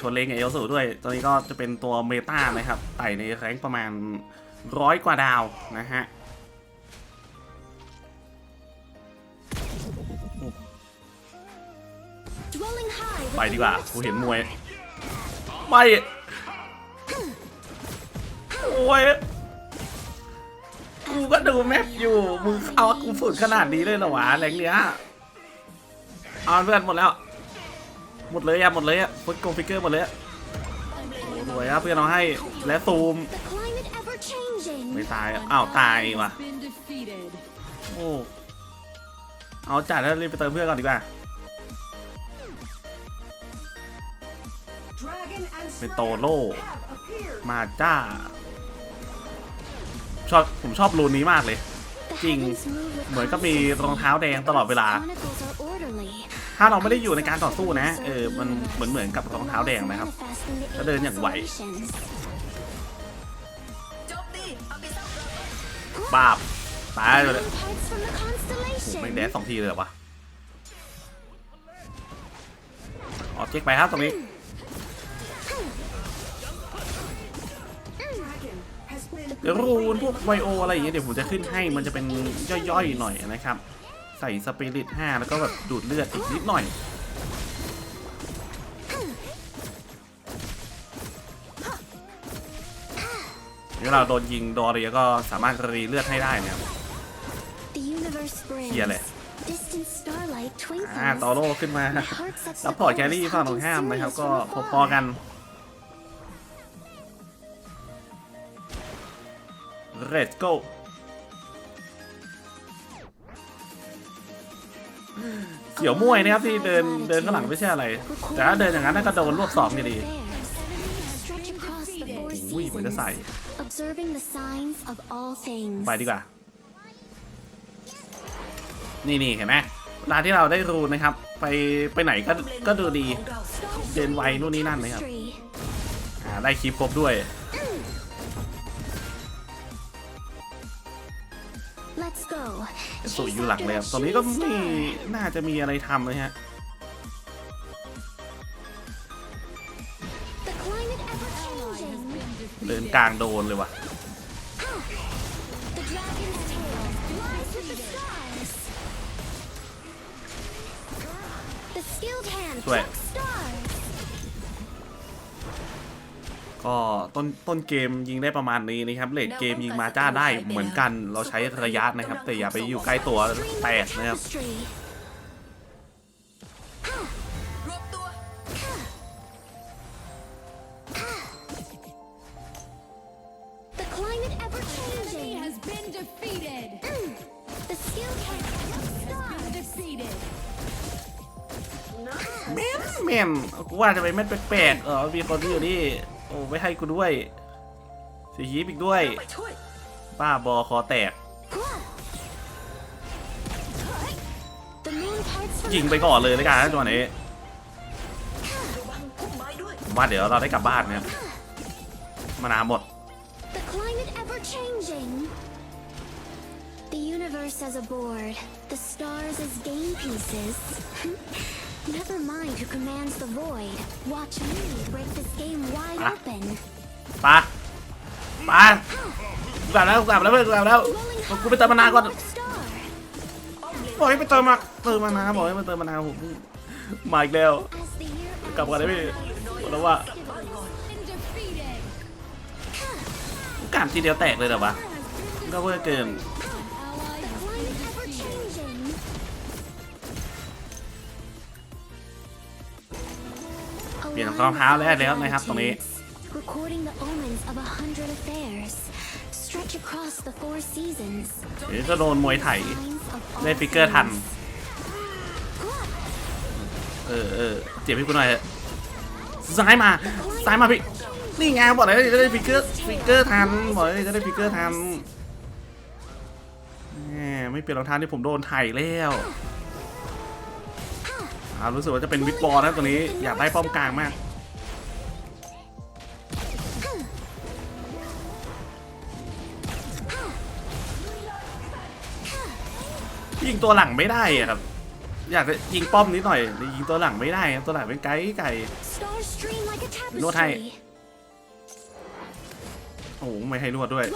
ชนเลงกับเอลสูด้วย ตอนนี้ก็จะเป็นตัวเมตานะครับ ไต่ในแรงค์ประมาณร้อยกว่าดาวนะฮะไปดีกว่ากูเห็นมวย ไม่ โอ้ย กูก็ดูแมปอยู่ มึงเอากูฝึกขนาดนี้เลยเหรอวะแรงเนี้ยเอาเพื่อนหมดแล้ว หมดเลยอะหมดเลยอะฟุตโกฟิกเกอร์หมดเลยอะโอ้รวยอะเพื่อนเอาให้และซูม ไม่ตายอะอ้าวตายว่ะโอ้เอาจ่ายแล้วรีบไปเติมเพื่อนก่อนดีกว่าเป็นโตโร่มาจ้า ชอบผมชอบรูนนี้มากเลย จริง เหมือนก็มีรองเท้าแดงตลอดเวลา ถ้าเราไม่ได้อยู่ในการต่อสู้นะ เออ มันเหมือนเหมือนกับรองเท้าแดงนะครับก็เดินอย่างไวบาบตายเลยไม่งแดนสองทีเลยเหรอวะออกเช็คไปครับตรงนี้เดี๋ยวรูนพวกไวโออะไรอย่างเงี้ยเดี๋ยวผมจะขึ้นให้มันจะเป็นย่อยๆหน่อยนะครับ ใส่สปิริต5แล้วก็แบบดูดเลือดอีกนิดหน่อยเดี๋ยวเราโดนยิงดอเรียก็สามารถรีเลือดให้ได้นะครับเฮียเลยอ่าตอโร่ขึ้นมาซัพพอร์ตแครี่ฝั่งตรงข้ามนะครับ ก็พอๆกัน Let's go เสี่ยวม่วยนะครับที่เดินเดินข้างหลังไม่ใช่อะไร แต่ถ้าเดินอย่างนั้นน่าก็โดนรวบสองอยู่ดีอุ้ยเหมือนจะใส่ไปดีกว่า นี่นี่เห็นไหมเวลาที่เราได้รูนนะครับ ไปไปไหนก็ก็ดูดี เดินไวนู่นนี่นั่นนะครับอ่าได้คลิปครบด้วย สุยอยู่หลังเลยครับตอนนี้ก็ไม่น่าจะมีอะไรทำเลยฮะเดินกลางโดนเลยว่ะช่วย ก็ต้นต้นเกมยิงได้ประมาณนี้นะครับเลดเกมยิงมาจ้าได้เหมือนกัน เราใช้ระยะนะครับ แต่อย่าไปอยู่ใกล้ตัวแตกนะครับรวบตัว The climate ever Enemy has changing. been defeated. The skill can Been defeated. แม่นแม่นกูว่าจะไปแม่นแปลกๆเออมีคนที่อยู่นี่ โอ้ไม่ให้กูด้วยเสียยีบอีกด้วยป้าบอคอแตก ยิงไปก่อนเลยแล้วกันนะจังหวะนี้ผมว่าเดี๋ยวเราได้กลับบ้านเนี่ย มานาหมด universe as a board, the stars as game pieces. Never mind who commands the void. Watch me break this game wide Ah. open. ปะปะกูกลับแล้วกูกลับแล้วเพื่อนกูกลับแล้ว Dwelling กูไปเติมมานาวก่อน North Star. บอกให้ไปเติมมาเติมมานาบอกให้มาเติมมานาผมมาอีกแล้ว As the year กลับก่อนได้พี่บอกแล้วว่า Been defeated. การทีเดียวแตกเลยเหรอวะก็เวอร์เกิน A เปลี่ยน line รองเท้าแล้ว of แล้วนะครับตรงนี้ latitudes, Recording the omens of a hundred affairs. Stretch across the four seasons. เดี๋ยวจะโดนมวยไถ Signs of all ได้ฟิกเกอร์ทัน things. เออเออเจ็บให้กูหน่อยเถอะซ้ายมาซ้ายมาพี่นี่ไงบอกเลยจะได้ฟิกเกอร์ฟิกเกอร์ทันบอกเลยจะได้ฟิกเกอร์ทันแหมไม่เปลี่ยนรองเท้าที่ผมโดนไถ่แล้ว อ่ารู้สึกว่าจะเป็นวิกบอลนะตัวนี้อยากได้ป้อมกลางมากยิงตัวหลังไม่ได้อะครับ อยากจะยิงป้อมนิดหน่อยแต่ยิงตัวหลังไม่ได้ครับตัวหลังเป็นไกด์ไก่นวดให้โอ้โหไม่ให้นวดด้วย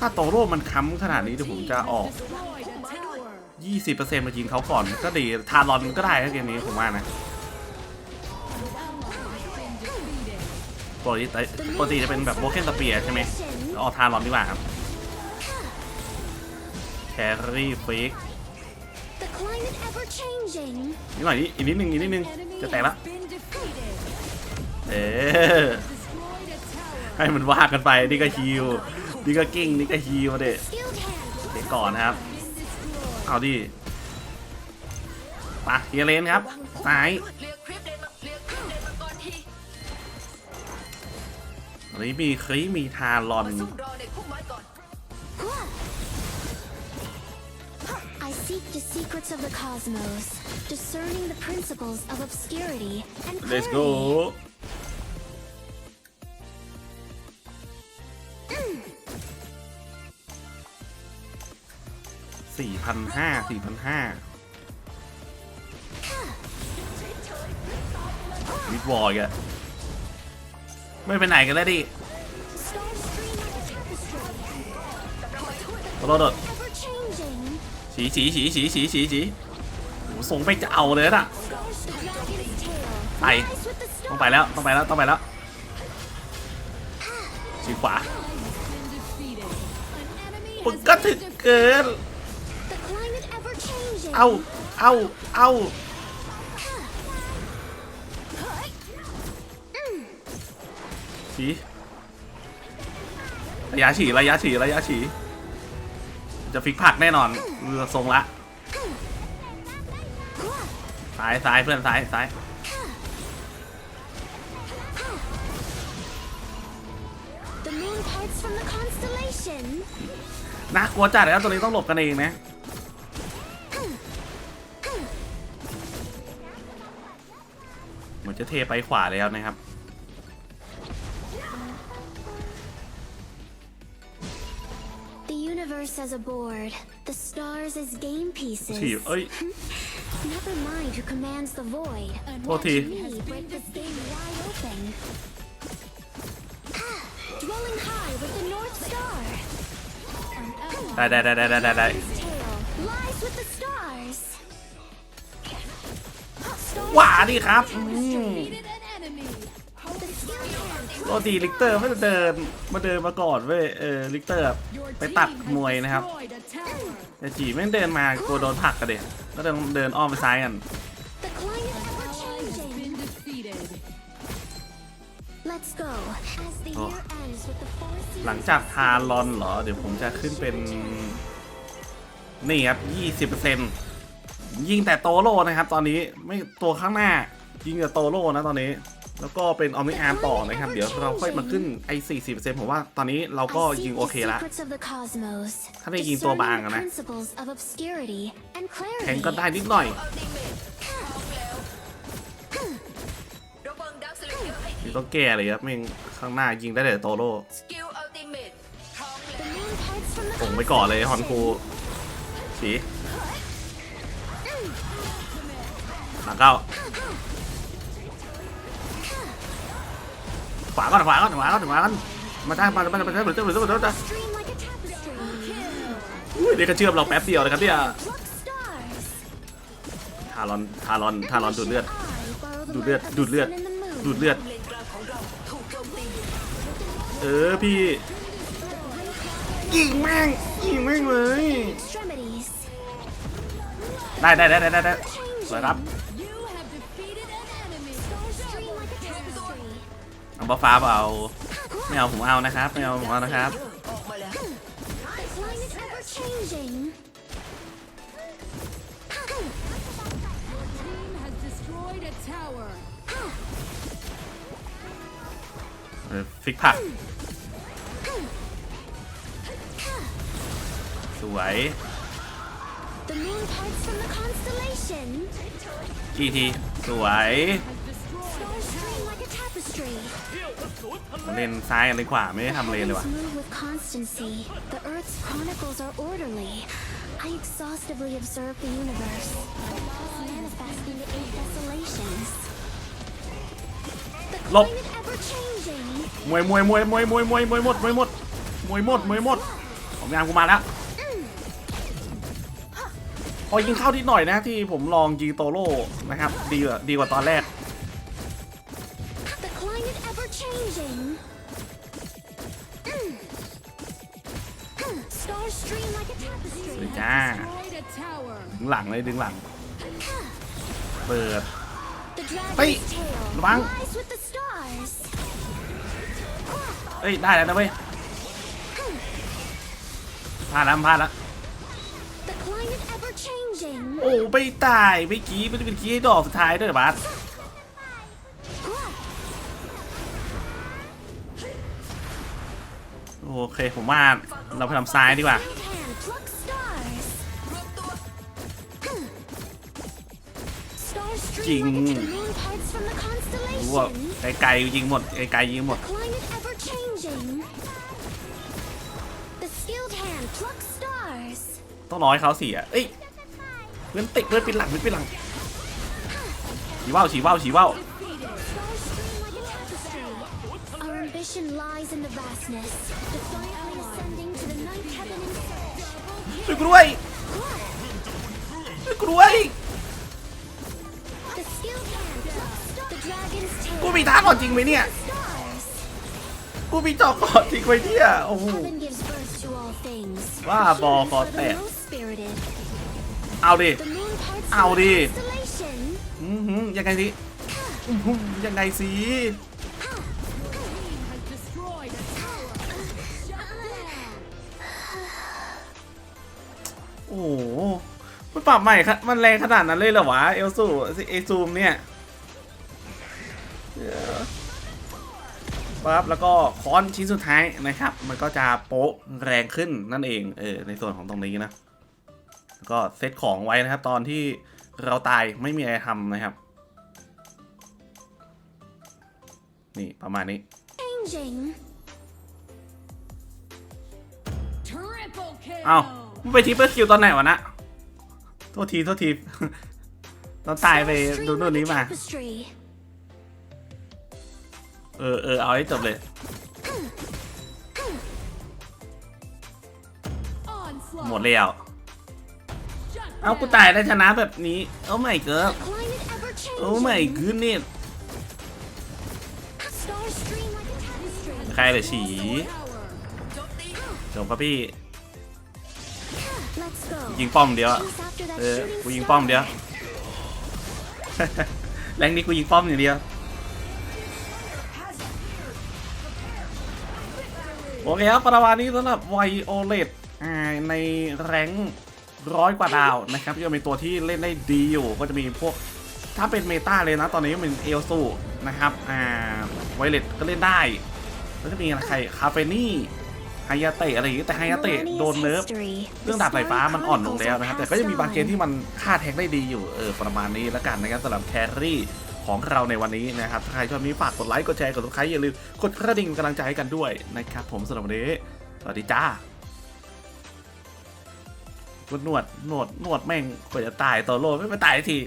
ถ้าโตโร่มันค้ำขนาดนี้เดี๋ยวผมจะออก 20%มายิงเขาก่อน ก็ดีทารอนก็ได้นะเกมนี้ผมว่านะปกติปกติจะเป็นแบบโบเกนสเปียร์ใช่ไหมเอาออกทารอนดีกว่าครับแครี่ฟิก The climate ever changing. นิดหน่อยนี่อีกนิดนึงอีกนิดนึง Enemy จะแตกละ has been defeated. เออ Destroyed a tower. ให้มันว่ากันไปนี่ก็ฮิวนี่ก็กิ้งนี่ก็ฮิวมาเด็ Skilled hand. เด็กก่อนนะครับ Been destroyed. เอาดิปะเฮเลนครับสายอันนี้มีคลิมีทารอนเลสโก สี่พันห้าสี่พันห้าวิดวอร์กอะไม่ไปไหนกันแล้วดิ Stars stream like a tapestry, โดดโดด ever changing. ฉีฉีฉีฉีฉีฉีฉีโหส่งไปจะเอาเลยน่ะ Stars the dragon's tail. Bye. Rise with the ต้อง stars. ไปแล้วต้องไปแล้วต้องไปแล้วฉีขวา Been defeated. An enemy มึง has ก็ been ถึก defeated. เกิน เอาเอาเอาฉีระยะฉีระยะฉีระยะฉีจะฟิกผักแน่นอนเรือทรงละซ้ายซ้ายเพื่อนซ้ายซ้าย The moon parts from the constellation. น่ากลัวจัดเลยครับตัวนี้ต้องหลบกันเองนะ มือนจะเทไปขวาแล้วนะครับ The universe as a board, the stars as game pieces. ฉีเอ้ย Never mind who commands the void. An โทษที Me break this game wide open. Dwelling high with the North Star. ally ได้ได้ได้ได้ได้ได้ His tail lies with the stars. หวาดิครับโรตีลิกเตอร์ไม่เดินมาเดินมาก่อนเว้ยเออลิกเตอร์ไปตัดมวยนะครับแต่จีไม่เดินมากลัวโดนผักกันเด็กแล้วเดินเดินอ้อมไปซ้ายกันหลังจากทานลอนเหรอ เดี๋ยวผมจะขึ้นเป็น นี่ครับ 20%เยิงแต่โตโร่นะครับตอนนี้ไม่ตัวข้างหน้ายิงแต่โตโร่นะตอนนี้ แล้วก็เป็นออมนิอาร์มต่อนะครับ เดี๋ยวเราค่อยมาขึ้นไอ้40%ผมว่าตอนนี้เราก็ I ยิง seek โอ the เคละ secrets of the cosmos, ถ้าได้ยิงตัวบาง discerning อะ the นะ principles of obscurity and แทง clarity. ก็ได้นิดหน่อยอัลติเมทพร้อมแล้วระวังดักสลิปเยอะให้นี่ต้องแก้เลยครับแม่งข้างหน้ายิงได้แต่โตโร่สกิลอัลติเมทพร้อม The แล้ว moon parts from the ผมไปก่อนเลยฮอนคูสี หลัเข้าขวาก่อนขวาก่อนขวาก่อนขวาก่อนมาท่ามามามาท่าเหมือนเจ้าเหมือนเจ้าเหมือนเจ้าอุ้ยเด็กก็เชื่อมเราแป๊บเดียวนะครับเนี่ยทารอนทารอนทารอนดูดเลือดดูดเลือดดูดเลือดดูดเลือดเออพี่ยิงแม่งยิงแม่งเลยได้ได้ได้ได้ได้สวยครับ ผมฟ้าเอาไม่เอาผมเอานะครับไม่เอาผมเอานะครับฟิกผัก สวยอีทีสวย เลนซ้ายเลนขวาไม่ได้ทำเลนเลยว่ะ The Earth's chronicles are orderly. I exhaustively observe the universe. Manifesting the eight desolations. The climate ever changing. มวยมวยมวยมวยมวยมวยมวยหมดมวยหมดมวยหมดมวยหมดของงานกูมาแล้วพอยิงเข้านิดหน่อยนะที่ผมลองยิงโตโร่นะครับ ดีกว่าดีกว่าตอนแรก ever changing. Stars stream like a สวย tapestry. จ้า Destroyed a tower. ดึงหลังเลยดึงหลัง เปิด The dragon's Hey, tail Bang. flies with the stars. เอ้ย ได้แล้วนะเว้ยพลาดแล้วพลาดแล้ว The climate ever changing. โอ้ไม่ตายไม่กี้ไม่ได้เป็นกี้ให้ดอกสุดท้ายด้วยเหรอบัส โอเค ผมว่าเราไปทำซ้ายดีกว่า Right hand plucks stars. รวมตัว Stars stream Chỉnh. like a the moon parts from the รู้ว่า constellation. ไกลๆยิงหมดไกลๆยิงหมด Climate ever changing. The skilled hand plucks stars. ต้องรอให้เขาเสียเอ้ยเพื่อนติดเพื่อนปิดหลังเพื่อนปิดหลังฉีว่าวฉีว่าวฉีว่าว ambition lies in the vastness, defiantly ascending to the ninth heaven in search. ช่วยกูด้วยช่วยกูด้วย The skilled hand plucks stars. The dragon's tail กูมีท่าก่อนจริงไหมเนี่ย stars. กูมีจอกก่อนจริงไหมเนี่ย โอ้โห Heaven gives birth to all things. Wow, Humans ball are got the that. most spirited. เอาดิ The moon parts Ow, from the đi. constellation. อื้อหือยังไงสิอื้อหือยังไงสิ โอ้โหมันปรับใหม่ครับมันแรงขนาดนั้นเลยเหรอวะ เอลซูเอซูมเนี่ยเดี๋ยวปั๊บแล้วก็ค้อนชิ้นสุดท้ายนะครับ มันก็จะโป๊ะแรงขึ้นนั่นเอง เออ ในส่วนของตรงนี้นะแล้วก็เซตของไว้นะครับ ตอนที่เราตายไม่มีอะไรทำนะครับ นี่ประมาณนี้ Changing. Triple kill. เอ้า มึงไปทิปเปอร์คิวตอนไหนวะนะโทษทีโทษทีตอนตายไปดู stream นู่นนี้มา เออเออเอาให้จบเลย หมดแล้วเอากูตายได้ชนะแบบนี้ โอ้ไม่เกิร์โอ้ไม่ changing. คือนี่ใครเลยฉีจบครับพี่ ยิงป้อมเดียวอะ Chase after that เออ shooting กูยิงป้อมเดียว star. แรงนี้กูยิงป้อมอย่างเดียวโอเคครับประมาณนี้สำหรับไวโอเลตในแรงร้อยกว่าดาวนะครับก็มีตัวที่เล่นได้ดีอยู่ก็จะมีพวกถ้าเป็นเมตาเลยนะตอนนี้เป็นเอลซูนะครับอ่าไวเลตก็เล่นได้ แล้วจะมีอะไรใครคาเฟนี่ ไฮยาเตะอะไรอย่างงี้แต่ไฮยาเตะ Millennia's โดนเนิร์ฟ history. เรื่องดาบสายฟ้ามันอ่อนลงแล้วนะครับแต่ก็ยังมีบางเกมที่มันฆ่าแทงได้ดีอยู่เออประมาณนี้แล้วกันนะครับสำหรับแครี่ของเราในวันนี้นะครับถ้าใครชอบนี้ฝากกดไลค์กดแชร์กดติดตามอย่าลืมกดกระดิ่งเป็นกำลังใจให้กันด้วยนะครับผมสำหรับวันนี้สวัสดีจ้ากดหนวดหนวดหนวดแม่งกว่าจะตายตัวโลไม่มาตายที